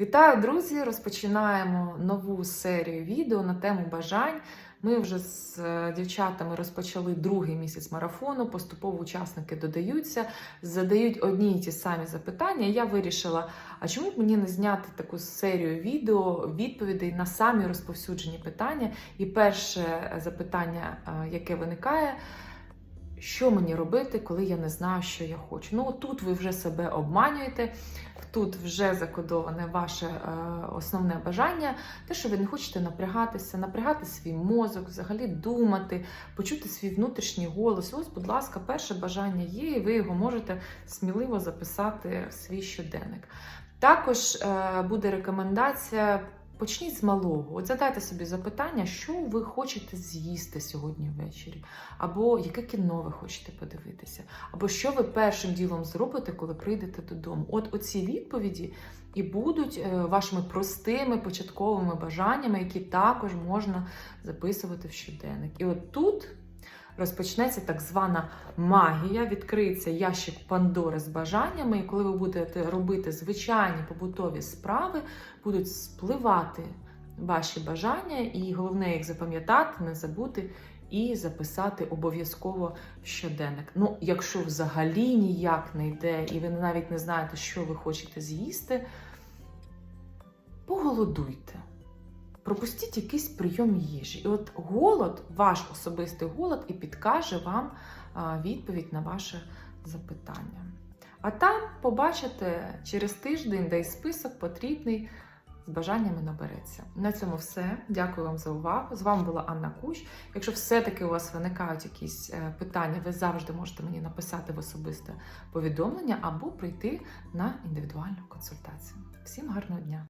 Вітаю, друзі! Розпочинаємо нову серію відео на тему бажань. Ми вже з е, дівчатами розпочали другий місяць марафону. Поступово учасники додаються, задають одні й ті самі запитання. Я вирішила, а чому б мені не зняти таку серію відео відповідей на самі розповсюджені питання? І перше запитання, е, яке виникає. Що мені робити, коли я не знаю, що я хочу? Ну тут ви вже себе обманюєте, тут вже закодоване ваше е, основне бажання, те, що ви не хочете напрягатися, напрягати свій мозок, взагалі думати, почути свій внутрішній голос. Ось, будь ласка, перше бажання є, і ви його можете сміливо записати в свій щоденник. Також е, буде рекомендація. Почніть з малого. От задайте собі запитання, що ви хочете з'їсти сьогодні ввечері, або яке кіно ви хочете подивитися, або що ви першим ділом зробите, коли прийдете додому. От оці відповіді і будуть е, вашими простими початковими бажаннями, які також можна записувати в щоденник. І от тут. Розпочнеться так звана магія, відкриється ящик Пандори з бажаннями, і коли ви будете робити звичайні побутові справи, будуть спливати ваші бажання, і головне їх запам'ятати, не забути і записати обов'язково в щоденник. Ну, якщо взагалі ніяк не йде, і ви навіть не знаєте, що ви хочете з'їсти, поголодуйте. Пропустіть якийсь прийом їжі. І от голод, ваш особистий голод, і підкаже вам відповідь на ваше запитання. А там побачите через тиждень, де й список потрібний з бажаннями набереться. На цьому все. Дякую вам за увагу. З вами була Анна Кущ. Якщо все-таки у вас виникають якісь е, питання, ви завжди можете мені написати в особисте повідомлення або прийти на індивідуальну консультацію. Всім гарного дня!